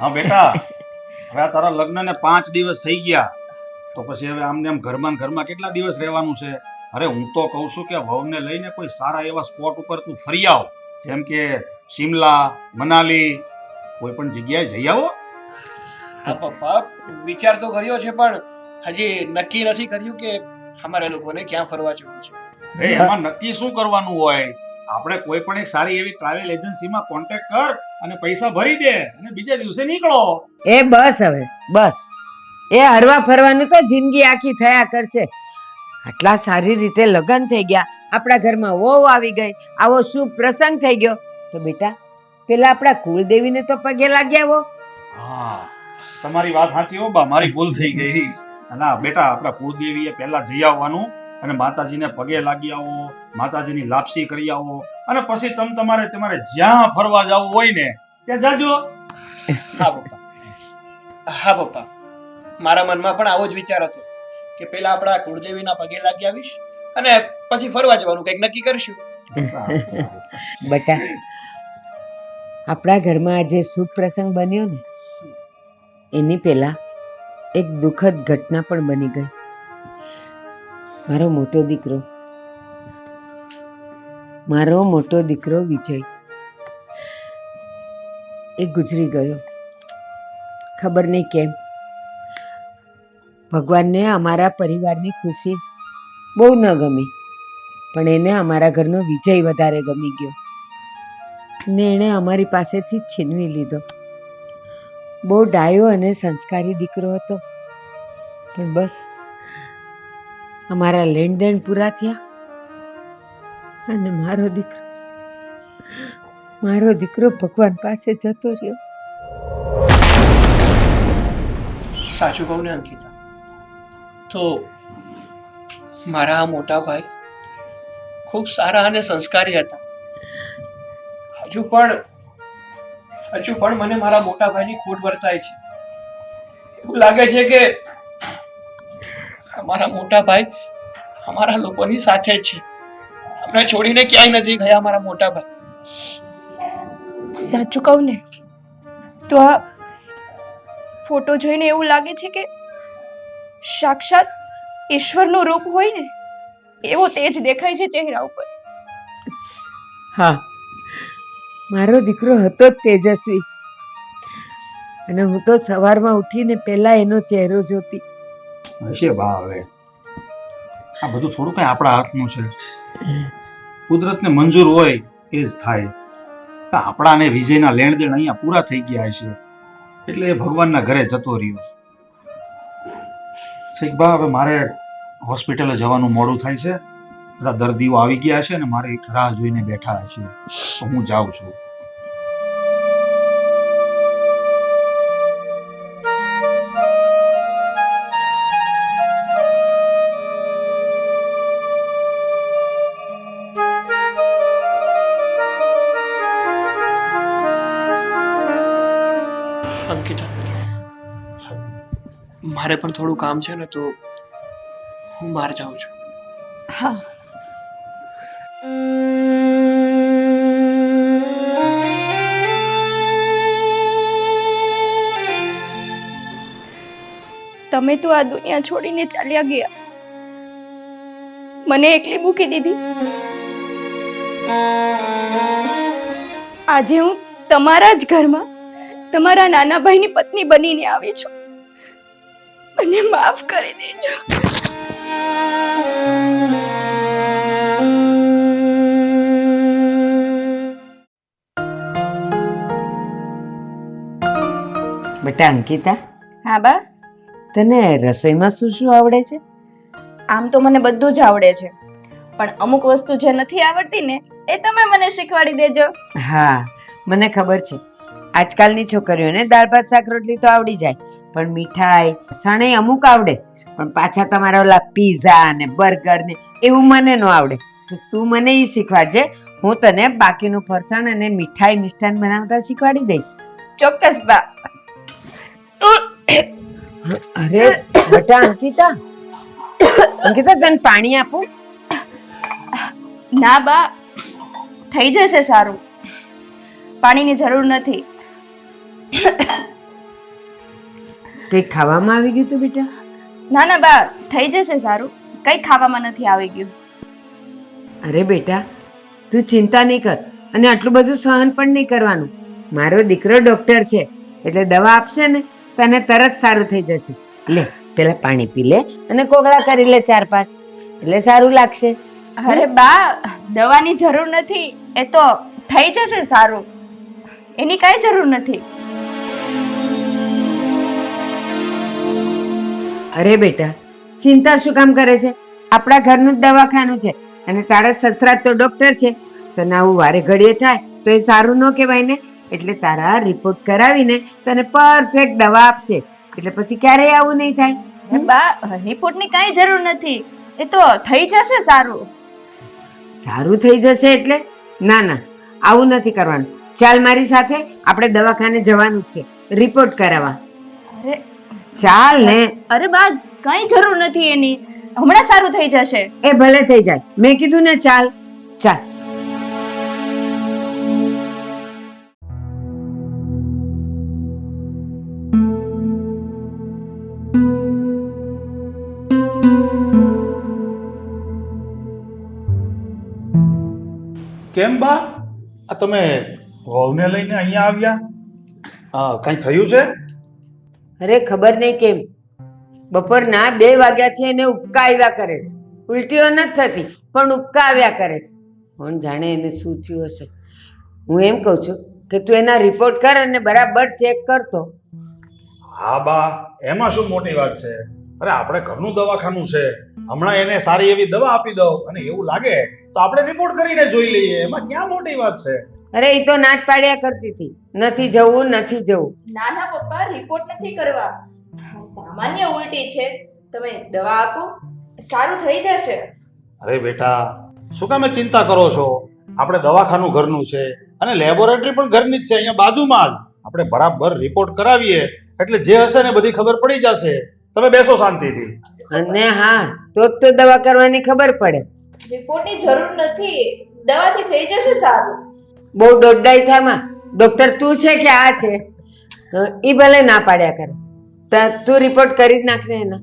હા બેટા. હવે આ તારા લગ્નને પાંચ દિવસ થઈ ગયા તો પછી હવે આમને આમ ઘરમાં ને ઘરમાં કેટલા દિવસ રહેવાનું છે? અરે હું તો કહું છું કે વહુને લઈને કોઈ સારા એવા સ્પોટ ઉપર તું ફરી આવ. જેમ કે શિમલા મનાલી કોઈ પણ જગ્યાએ જઈ આવો. હા પપ્પા વિચાર તો કર્યો છે પણ હજી નક્કી નથી કર્યું કે અમારે લોકોને ક્યાં ફરવા જવું છે. એમાં નક્કી શું કરવાનું હોય? આપણે કોઈ પણ એક સારી એવી ટ્રાવેલ એજન્સીમાં કોન્ટેક્ટ કર અને પૈસા ભરી દે અને બીજા દિવસે નીકળો. એ બસ હવે બસ. એ હરવા ફરવાનું તો જિંદગી આખી થયા કરશે. આટલા સારી રીતે લગ્ન થઈ ગયા આપણા ઘરમાં વહુ આવી ગઈ આવો શુભ પ્રસંગ થઈ ગયો. તો બેટા પેલા આપણા કુળદેવીને તો પગે લાગ્યા હો. હા તમારી વાત સાચી હો બા મારી ભૂલ થઈ ગઈ. ના બેટા આપણા કુળદેવીએ પહેલા જઈ આવવાનું. અને માતાજીને પગે લાગી આવો માતાજીની લાપસી કરી આવો અને પછી તમ તમારે તમારે જ્યાં ફરવા જવું હોય ને ત્યાં જાજો. હા પપ્પા. હા પપ્પા. મારા મનમાં પણ આવો જ વિચાર હતો કે પેલા આપણા કુળદેવીના પગે લાગી આવીશ અને પછી ફરવા જવાનું કંઈક નક્કી કરીશું. બટા આપણા ઘરમાં આજે શુભ પ્રસંગ બન્યો ને એની પહેલા એક દુઃખદ ઘટના પણ બની ગઈ. મારો મોટો દીકરો. મારો મોટો દીકરો વિજય. એ ગુજરી ગયો. ખબર નહીં કેમ. ભગવાનને અમારા પરિવારની ખુશી બહુ ન ગમી, પણ એને અમારા ઘરનો વિજય વધારે ગમી ગયો. ને એણે અમારી પાસેથી છીનવી લીધો. બહુ ડાયો અને સંસ્કારી દીકરો હતો. પણ બસ અમારા લેણદેણ પૂરા થયા. અને મારો દીકરો મારો દીકરો ભગવાન પાસે જતો રહ્યો. સાચું કહું ને, અંકિતા? તો મારા આ મોટા ભાઈ ખૂબ સારા અને સંસ્કારી હતા. હજુ પણ હજુ પણ મને મારા મોટા ભાઈની ખોટ વર્તાય છે. એવું લાગે છે કે અમારા મોટા ભાઈ અમારા લોકોની સાથે જ છે. અમને છોડીને ક્યાંય નથી ગયા મારા મોટા ભાઈ. સાચું કહું ને તો આ ફોટો જોઈને એવું લાગે છે કે સાક્ષાત ઈશ્વરનું રૂપ હોય ને એવો તેજ દેખાય છે ચહેરા ઉપર. હા મારો દીકરો હતો જ તેજસ્વી. અને હું તો સવારમાં ઉઠીને પહેલા એનો ચહેરો જોતી. હશે બા હવે. આ બધું થોડું કઈ આપણા હાથનું છે. કુદરતને મંજૂર હોય એ જ થાય. આપણા અને વિજયના લેણદેણ અહીંયા પૂરા થઈ ગયા છે. એટલે એ ભગવાનના ઘરે જતો રહ્યો. શેખ બા હવે મારે હોસ્પિટલે જવાનું મોડું થાય છે. બધા દર્દીઓ આવી ગયા છે અને મારે રાહ જોઈને બેઠા છે. તો હું જાઉં છું. મારે પણ થોડું કામ છે ને તો હું બહાર જાઉં છું. હા. તમે તો આ દુનિયા છોડીને ચાલ્યા ગયા. મને એકલી મૂકી દીધી. આજે હું તમારા જ ઘરમાં તમારા નાના ભાઈની પત્ની બનીને આવી છું. મને માફ કરી દેજો. બેટા અંકિતા હા બા? તને રસોઈમાં શું શું આવડે છે? આમ તો મને બધું જ આવડે છે. પણ અમુક વસ્તુ જે નથી આવડતી ને એ તમે મને શીખવાડી દેજો. હા મને ખબર છે. આજકાલની છોકરીઓને દાળ ભાત શાક રોટલી તો આવડી જાય. પણ મીઠાઈ સણે અમુક આવડે પણ પાછા તમારા ઓલા પીઝા ને બર્ગર ને એવું મને ન આવડે. તો તું મને એ શીખવાડજે હું તને બાકીનું ફરસાણ અને મીઠાઈ મિષ્ટાન બનાવતા શીખવાડી દઈશ. ચોક્કસ બા. અરે બેટા અંકિતા અંકિતા તને પાણી આપું? ના બા થઈ જશે સારું. પાણીની જરૂર નથી. કંઈક ખાવામાં આવી ગયું તું બેટા? ના ના બા થઈ જશે સારું. કંઈ ખાવામાં નથી આવી ગયું. અરે બેટા તું ચિંતા નહીં કર અને આટલું બધું સહન પણ નહીં કરવાનું. મારો દીકરો ડૉક્ટર છે એટલે દવા આપશે ને તને તરત સારું થઈ જશે. લે પેલા પાણી પી લે અને કોગળા કરી લે ચાર પાંચ. એટલે સારું લાગશે. અરે બા દવાની જરૂર નથી એ તો થઈ જશે સારું. એની કાંઈ જરૂર નથી. અરે બેટા ચિંતા શું કામ કરે છે? આપણા ઘરનું જ દવાખાનું છે અને તારા સસરા તો ડૉક્ટર છે. તને આવું વારે ઘડીએ થાય તો એ સારું ન કહેવાય ને? એટલે તારા રિપોર્ટ કરાવીને તને પરફેક્ટ દવા આપશે. એટલે પછી ક્યારેય આવું નહીં થાય. બા રિપોર્ટની કાંઈ જરૂર નથી. એ તો થઈ જશે સારું. સારું થઈ જશે એટલે? ના ના આવું નથી કરવાનું. ચાલ મારી સાથે આપણે દવાખાને જવાનું છે. રિપોર્ટ કરાવવા. અરે ચાલ ને અરે બા કઈ જરૂર નથી એની. હમણાં સારું થઈ જશે. એ ભલે થઈ જાય. મેં કીધું ને ચાલ ચાલ. કેમ બા? આ તમે વહુને લઈને અહીંયા આવ્યા? કઈ કંઈ થયું છે? અરે ખબર નહીં કેમ? બપોરના બે વાગ્યાથી એને ઉપકા આવ્યા કરે છે. ઉલટીઓ નથી થતી, પણ ઉપકા આવ્યા કરે છે. કોણ જાણે એને શું થયું હશે? હું એમ કહું છું કે તું એના રિપોર્ટ કર અને બરાબર ચેક કરતો હા બા, એમાં શું મોટી વાત છે? અરે આપણે ઘરનું દવાખાનું છે. હમણાં એને સારી એવી દવા આપી દઉં અને એવું લાગે તો આપણે રિપોર્ટ કરીને જોઈ લઈએ. એમાં ક્યાં મોટી વાત છે? અરે એ તો નાચ પાડ્યા કરતી હતી. નથી જવું નથી જવું. ના ના પપ્પા રિપોર્ટ નથી કરવા. સામાન્ય ઉલટી છે. તમે દવા આપો સારું થઈ જશે. અરે બેટા શું કામે ચિંતા કરો છો? આપણે દવાખાનું ઘરનું છે અને લેબોરેટરી પણ ઘરની જ છે અહીંયા બાજુમાં જ. આપણે બરાબર રિપોર્ટ કરાવીએ એટલે જે હશે ને બધી ખબર પડી જશે. તમે બેસો શાંતિથી. અને હા તો જ તો દવા કરવાની ખબર પડે. રિપોર્ટની જરૂર નથી. દવાથી થઈ જશે સારું. બહુ દોડડાઈ થામાં ડોક્ટર તું છે કે આ છે? એ ભલે ના પાડ્યા કરે. તું રિપોર્ટ કરી જ નાખને એના.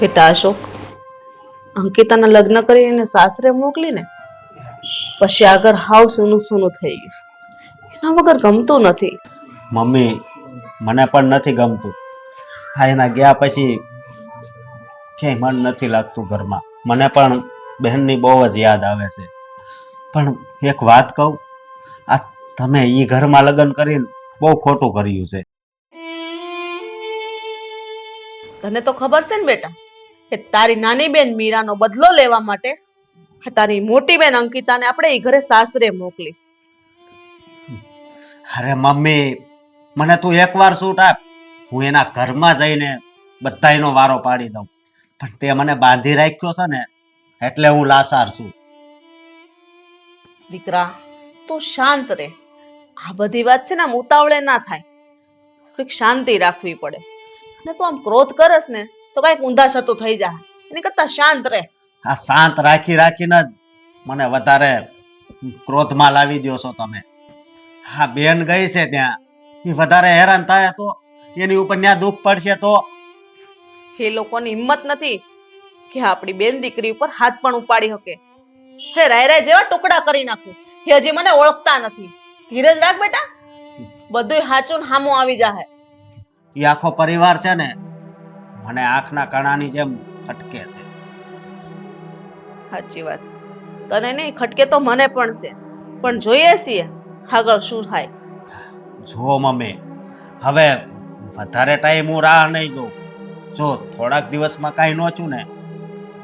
બેટા અશોક, અંકિતાના લગ્ન કરીને સાસરે મોકલીને, પછી આગળ હાવ સૂનું સૂનું થઈ ગયું. એના વગર ગમતું નથી. મમ્મી મને પણ નથી ગમતું. હા એના ગયા પછી ક્યાંય મન નથી લાગતું ઘરમાં. મને પણ બહેનની બહુ જ યાદ આવે છે. પણ એક વાત કહું આ તમે એ ઘરમાં લગ્ન કરીને બહુ ખોટું કર્યું છે. તને તો ખબર છે ને બેટા કે તારી નાની બેન મીરાનો બદલો લેવા માટે આ તારી મોટી બેન અંકિતાને આપણે એ ઘરે સાસરે મોકલીશ. અરે મમ્મી મને તું એકવાર સૂટ આપ. હું એના ઘરમાં જઈને બધાયનો વારો પાડી દઉં. પણ તે મને બાંધી રાખ્યો છે ને એટલે હું લાસાર છું. દીકરા તું શાંત રહે આ બધી વાત છે ને આમ ઉતાવળે ના થાય. થોડીક શાંતિ રાખવી પડે. અને તું આમ ક્રોધ કરસ ને તો કાંઈક ઊંધા શતું થઈ જાય એની કરતા શાંત રહે આ શાંત રાખી રાખીને જ મને વધારે ક્રોધમાં લાવી દો છો તમે. હા બેન ગઈ છે ત્યાં. એ વધારે હેરાન થાય તો એની ઉપર ત્યાં દુઃખ પડશે તો. એ લોકોની હિંમત નથી કે આપણી બેન દીકરી ઉપર હાથ પણ ઉપાડી શકે. હે રાય રાય જેવા ટુકડા કરી નાખું. એ હજી મને ઓળખતા નથી. ધીરજ રાખ બેટા. બધુંય હાચું ને હામું આવી જાહે. એ આખો પરિવાર છે ને મને આંખના કણાની જેમ ખટકે છે. સાચી વાત છે. તને નહીં ખટકે તો મને પણ છે. પણ જોઈએ છીએ. આગળ શું થાય? જો મમ્મી હવે વધારે ટાઈમ હું રાહ નહીં જોઉં. જો થોડાક દિવસમાં કાંઈ ન છું ને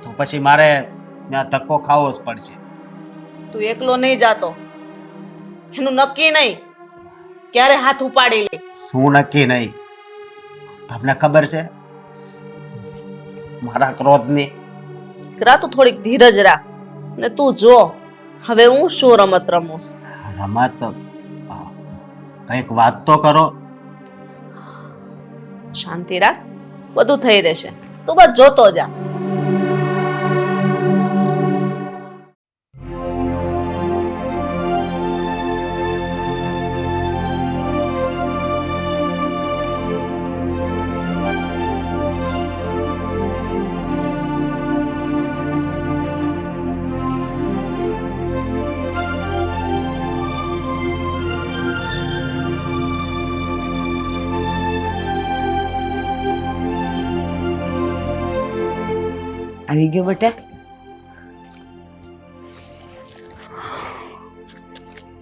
તો પછી મારે ત્યાં ધક્કો ખાવો જ પડશે. તું એકલો નહીં જાતો. એનું નક્કી નહીં. ક્યારે હાથ ઉપાડી લે? શું નક્કી નહીં? તમને ખબર છે? મારા ક્રોધની. દીકરા તો થોડીક ધીરજ રાખ. ને તું જો હવે હું શું રમત રમું છું? રમત કંઈક વાત તો કરો. શાંતિ રાખ. બધું થઈ રહેશે. તું બસ જોતો જા. આવી ગયો બટા.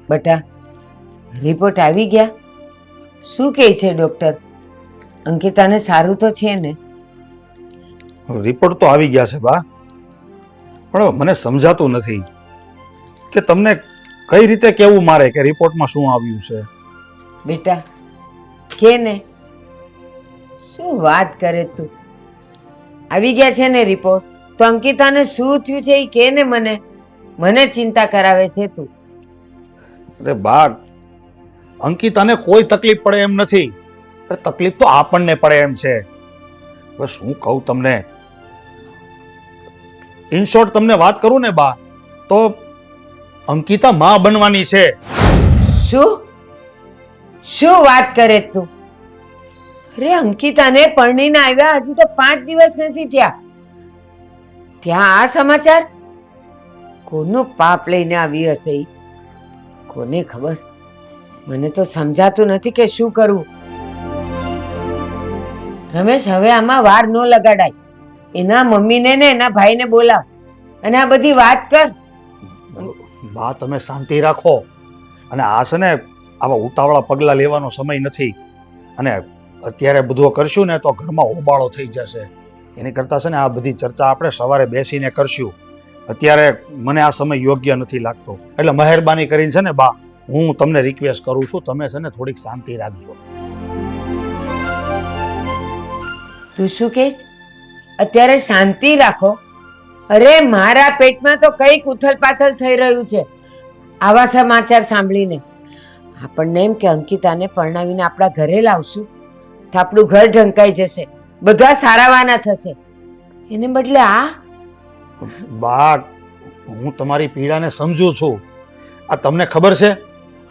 બટા રિપોર્ટ આવી ગયા. શું કહે છે ડોક્ટર અંકિતાને સારું તો છે ને? રિપોર્ટ તો આવી ગયા છે બા પણ મને સમજાતું નથી કે તમને કઈ રીતે કેવું મારે કે રિપોર્ટમાં શું આવ્યું છે. બેટા કે ને? શું વાત કરે તું? આવી ગયા છે ને રિપોર્ટ તો અંકિતાને શું થયું છે એ કે ને મને? મને ચિંતા કરાવે છે તું. અરે બા અંકિતાને કોઈ તકલીફ પડે એમ નથી. અરે તકલીફ તો આપણને પડે એમ છે. હવે શું કહું તમને? ઇન શોર્ટ તમને વાત કરું ને બા તો અંકિતા માં બનવાની છે. શું? શું વાત કરે તું? અરે અંકિતાને પરણીને આવ્યા હજી તો પાંચ દિવસ નથી થયા. ત્યાં આ સમાચાર? કોનું પાપ લઈને આવી હશે? કોને ખબર? મને તો સમજાતું નથી કે શું કરવું રમેશ, હવે આમાં વાર ન લગાડાય. એના મમ્મીને ને એના ભાઈને બોલાવ. અને આ બધી વાત કર. બા તમે શાંતિ રાખો. અને આ છે ને, આવા ઉતાવળા પગલાં લેવાનો સમય નથી. અને અત્યારે બધું કરશું ને તો ઘરમાં હોબાળો થઈ જશે. એની કરતાં છે ને આ બધી ચર્ચા આપણે સવારે બેસીને કરશું. અત્યારે મને આ સમય યોગ્ય નથી લાગતો. એટલે મહેરબાની કરીને છે ને બા, હું તમને રિક્વેસ્ટ કરું છું, તમે છે ને થોડીક શાંતિ રાખજો. તું શું કે? અત્યારે શાંતિ રાખો. અરે, મારા પેટમાં તો કઈ ઉથલ પાથલ થઈ રહ્યું છે. આવા સમાચાર સાંભળીને. આપણને એમ કે અંકિતાને પરણાવીને આપણા ઘરે લાવશું. તો આપણું ઘર ઢંકાઈ જશે. બધા સારાવાના થશે. એને બદલે આ? બા હું તમારી પીડાને સમજુ છું. આ તમને ખબર છે?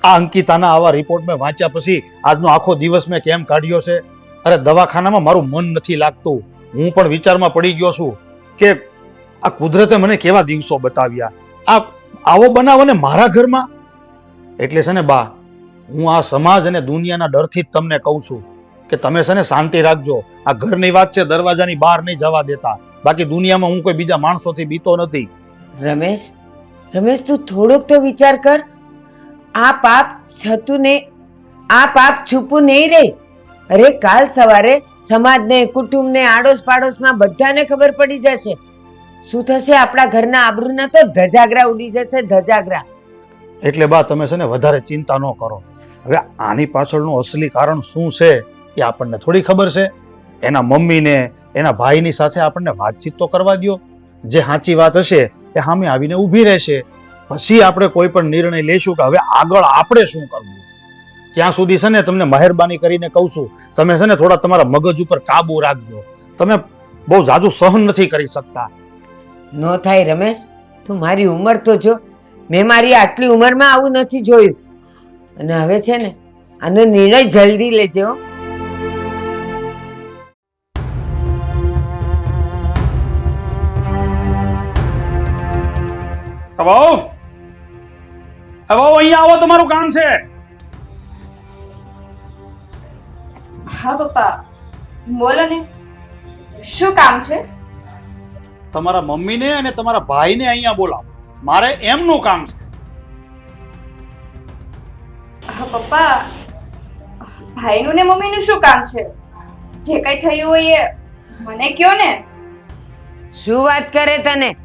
આ અંકિતાના આવા રિપોર્ટ મેં વાંચ્યા પછી આજનો આખો દિવસ મેં કેમ કાઢ્યો છે? અરે દવાખાનામાં મારું મન નથી લાગતું. હું પણ વિચારમાં પડી ગયો છું કે આ કુદરતે મને કેવા દિવસો બતાવ્યા? આ આવો બનાવ અને મારા ઘરમાં? એટલે છે ને બા, હું આ સમાજ અને દુનિયાના ડરથી જ તમને કહું છું. કે તમે છે ને શાંતિ રાખજો. આ ઘરની વાત છે દરવાજાની બહાર નહીં જવા દેતા. બાકી દુનિયામાં હું કોઈ બીજા માણસોથી બીતો નથી. રમેશ રમેશ તું થોડોક તો વિચાર કર. આ પાપ છતું ને આ પાપ છુપું નહીં રહે અરે કાલ સવારે સમાજને કુટુંબને આડોશ પાડોશમાં બધાને ખબર પડી જશે. શું થશે? આપણા ઘરના આબરૂના તો ધજાગરા ઉડી જશે ધજાગરા. એટલે બા તમે છે ને વધારે ચિંતા ન કરો. હવે આની પાછળનું અસલી કારણ શું છે? એ આપણને થોડી ખબર છે. એના મમ્મીને, એના ભાઈની સાથે આપણને વાતચીત તો કરવા દ્યો. જે સાચી વાત હશે એ સામે આવીને ઊભી રહેશે. પછી આપણે કોઈ પણ નિર્ણય લેશું કે હવે આગળ આપણે શું કરવું. ત્યાં સુધી છે ને તમને મહેરબાની કરીને કહું છું, તમે છે ને થોડા તમારા મગજ ઉપર કાબુ રાખજો. તમે બહુ જાજુ સહન નથી કરી શકતા. ન થાય રમેશ, તું મારી ઉંમર તો જો, મેં મારી આટલી ઉંમરમાં આવું નથી જોયું. અને હવે છે ને, આનો નિર્ણય જલ્દી લેજો હવે. હવે અહીંયા આવો તમારું કામ છે. હા પપ્પા. બોલો ને. શું કામ છે? તમારા મમ્મીને અને તમારા ભાઈને અહીંયા બોલાવો. મારે એમનું કામ છે. હા પપ્પા. ભાઈનું ને મમ્મીનું શું કામ છે? જે કઈ થયું હોય એ મને કયો ને. શું વાત કરે તને?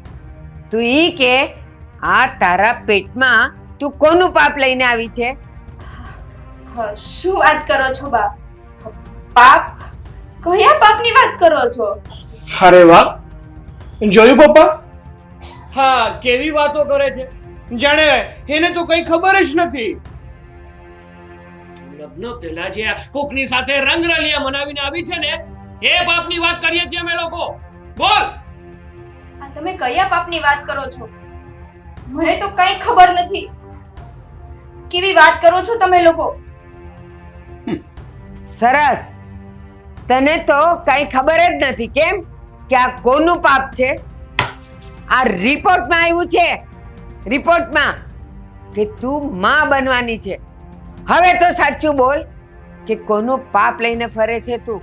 તું ઈ કે આ તારા પેટમાં તું કોનું પાપ લઈને આવી છે? હા, શું વાત કરો છો બા? પાપ? કયા પાપની વાત કરો છો? અરે વાહ. જોયું પપ્પા? હા કેવી વાતો કરે છે. જાણે એને તો કઈ ખબર જ નથી. લગ્ન પહેલા જે આ કોકની સાથે રંગરાલિયા મનાવીને આવી છે ને એ પાપની વાત કરીએ છીએ અમે લોકો. બોલ. આ તમે કયા પાપની વાત કરો છો? મને તો કઈ ખબર નથી. કેવી વાત કરો છો તમે લોકો? સરસ. તને તો કઈ ખબર જ નથી કેમ કે આ કોનું પાપ છે? આ રિપોર્ટમાં આવ્યું છે. રિપોર્ટમાં કે તું માં બનવાની છે. હવે તો સાચું બોલ કે કોનું પાપ લઈને ફરે છે તું.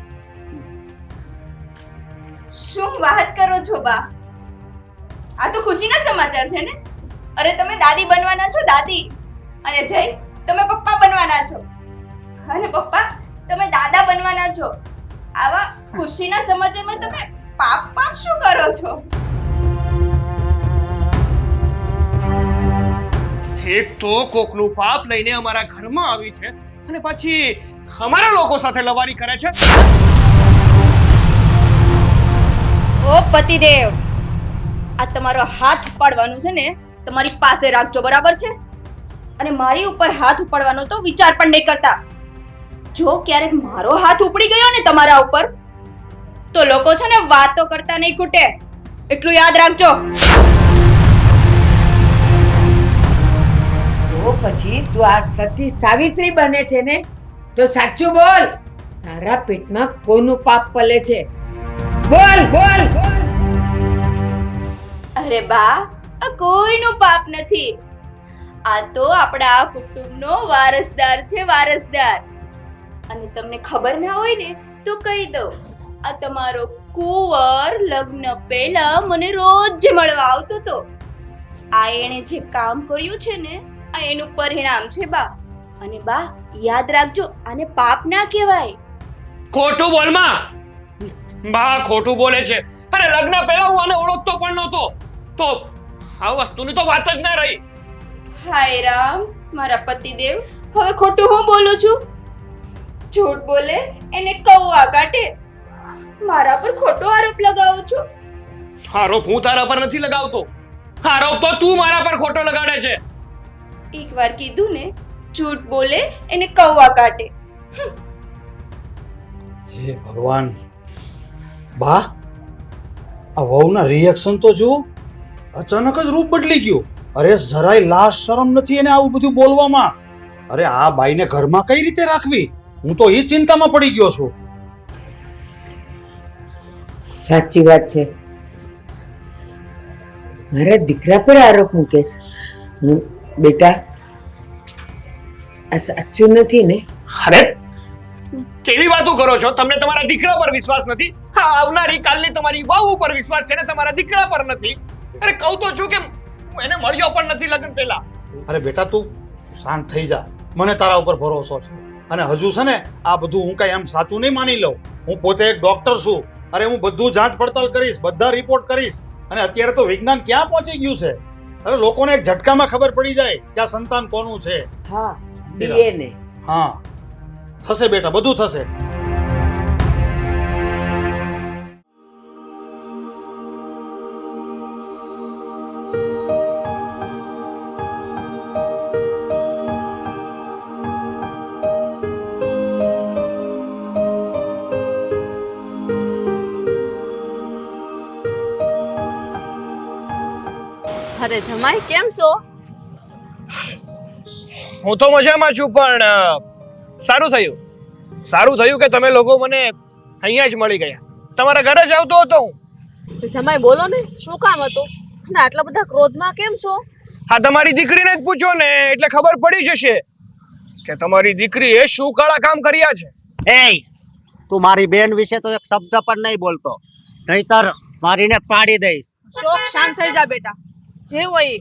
શું વાત કરો છો બા? આ તો ખુશીના સમાચાર છે ને? અરે તમે દાદી બનવાના છો દાદી? અને જય તમે પપ્પા બનવાના છો. અને પપ્પા તમે દાદા બનવાના છો. આવા ખુશીના સમાચારમાં તમે પાપ પાપ શું કરો છો? એક તો કોકનું પાપ લઈને અમારા ઘરમાં આવી છે અને પછી અમારા લોકો સાથે લવારી કરે છે. ઓ પતિદેવ આ તમારો હાથ પાડવાનું છે ને તમારી પાસે રાખજો બરાબર છે? અને મારી ઉપર હાથ ઉપાડવાનો તો વિચાર પણ નહીં કરતા. જો ક્યારેક મારો હાથ ઉપડી ગયો ને તમારા ઉપર તો લોકો છે ને વાતો કરતા નહીં ખૂટે. એટલું યાદ રાખજો. તો પછી તું આ સતી સાવિત્રી બને છે ને તો સાચું બોલ. તારા પેટમાં કોનું પાપ પલે છે? બોલ બોલ બોલ. અરે બા આ કોઈનું પાપ નથી. આ તો આપણા આ કુટુંબનો વારસદાર છે, વારસદાર. અને તમને ખબર ના હોય ને, તો કહી દઉં, આ તમારો કુંવર લગ્ન પહેલા મને રોજ મળવા આવતો તો. આ એણે જે કામ કર્યું છે ને, આ એનું પરિણામ છે, બા. અને બા, યાદ રાખજો, આને પાપ ના કહેવાય. ખોટું બોલમાં બા, ખોટું બોલે છે. અરે, લગ્ન પહેલા હું આને ઓળખતો પણ નહોતો. તો આ વસ્તુની તો વાત જ ના રહી. હાય રામ મારા પતિદેવ હવે ખોટું હું બોલું છું? જૂઠ બોલે એને કૌવા કાટે મારા પર ખોટો આરોપ લગાવું છું? આરોપ હું તારા પર નથી લગાવતો. આરોપ તો તું મારા પર ખોટો લગાડે છે. એકવાર કીધું ને જૂઠ બોલે એને કૌવા કાઢે. હે ભગવાન. બા આ વહુના રિએક્શન તો જુઓ. અચાનક જ રૂપ બદલી ગયું. અરે જરાય લાશ શરમ નથી એને આવું બધું બોલવામાં. અરે આ બાઈને ઘરમાં કઈ રીતે રાખવી? હું તો એ ચિંતામાં પડી ગયો છું. સાચી વાત છે. મારા દીકરા પર આરોપ મૂકે છે. હું બેટા આ સાચું નથી ને? અરે કેવી વાતો કરો છો? તમને તમારા દીકરા પર વિશ્વાસ નથી? હા આવનારી કાલની તમારી વહુ ઉપર વિશ્વાસ છે ને તમારા દીકરા પર નથી? અરે કહું તો છું કે હું એને મળ્યો પણ નથી લગ્ન પહેલા. અરે બેટા તું શાંત થઈ જા. મને તારા ઉપર ભરોસો છે. અને હજુ છે ને આ બધું હું કઈ એમ સાચું નહીં માની લઉં. હું પોતે એક ડોક્ટર છું. અરે હું બધું જાંચ પડતાલ કરીશ બધા રિપોર્ટ કરીશ. અને અત્યારે તો વિજ્ઞાન ક્યાં પહોંચી ગયું છે? અરે લોકોને એક ઝટકામાં ખબર પડી જાય કે આ સંતાન કોનું છે? હા ડીએનએ. હા. થશે બેટા બધું થશે. અરે જમાઈ કેમ છો? હું તો મજામાં છું પણ સારું થયું. સારું થયું કે તમે લોકો મને અહીંયા જ મળી ગયા. તમારા ઘરે જ આવતો હતો હું. તો જમાઈ બોલો ને શું કામ હતું? અને આટલા બધા ક્રોધમાં કેમ છો? હા તમારી દીકરીને જ પૂછો ને એટલે ખબર પડી જશે કે તમારી દીકરીએ શું કાળા કામ કર્યા છે. એ તું મારી બેન વિશે તો એક શબ્દ પણ નહીં બોલતો. નહીતર મારીને પાડી દઈશ. શોક શાંત થઈ જા બેટા. જે હોય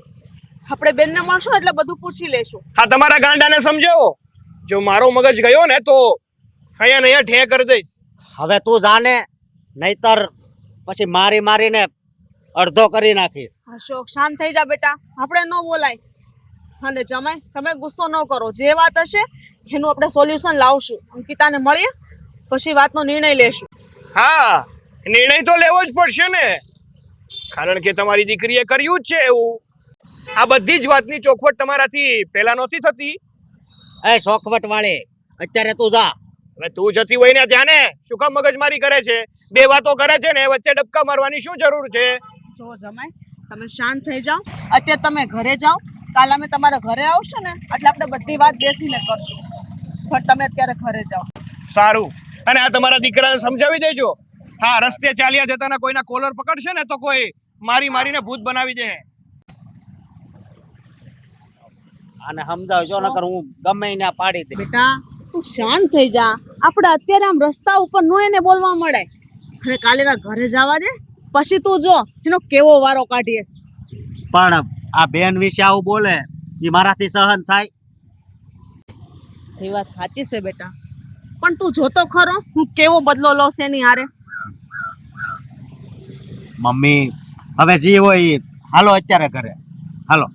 આપણે બેનને મળશું એટલે બધું પૂછી લેશું. હા તમારા ગાંડાને સમજાવો. જો મારો મગજ ગયો ને તો અહીંયા ને અહીંયા ઠે કરી દઈશ. હવે તું જાને નહીતર પછી મારી મારીને અડધો કરી નાખીશ. અશોક શાંત થઈ જા બેટા. આપણે ન બોલાય. અને જમાય તમે ગુસ્સો ન કરો. જે વાત હશે એનું આપણે સોલ્યુશન લાવશું. અંકિતાને મળીએ પછી વાતનો નિર્ણય લેશું. હા નિર્ણય તો લેવો જ પડશે ને. કારણ કે તમારી દીકરીએ કર્યું જ છે એવું. આ બધી જ વાતની ચોખવટ તમારાથી પહેલા નહોતી થતી. એ ચોખવટ વાળે અત્યારે તું જા. હવે તું જતી હોય ને ત્યાં ને શું કામ મગજમારી કરે છે? બે વાતો કરે છે ને વચ્ચે ડબકા મારવાની શું જરૂર છે? જો જમાય તમે શાંત થઈ જાઓ. અત્યારે તમે ઘરે જાઓ. કાલ અમે તમારા ઘરે આવશો ને એટલે આપણે બધી વાત બેસીને કરશું. પણ તમે અત્યારે ઘરે જાઓ. સારું. અને આ તમારા દીકરાને સમજાવી દેજો. હા રસ્તે ચાલ્યા જતાના કોઈના કોલર પકડશે ને તો કોઈ મારી મારીને ભૂત બનાવી દે. અને સમજાવજો નકર હું ગમે એને પાડી દે બેટા તું શાંત થઈ જા. આપણે અત્યારે આમ રસ્તા ઉપર નો એને બોલવા મળે. અને કાલે ના ઘરે જવા દે પછી તું જો એનો કેવો વારો કાઢીએ પણ આ બેન વિશે આવું બોલે એ મારાથી સહન થાય. એ વાત સાચી છે બેટા. પણ તું જોતો ખરો હું કેવો બદલો લઉં છે એની હારે? મમ્મી હવે જે હોય એ. હાલો અત્યારે ઘરે. હાલો.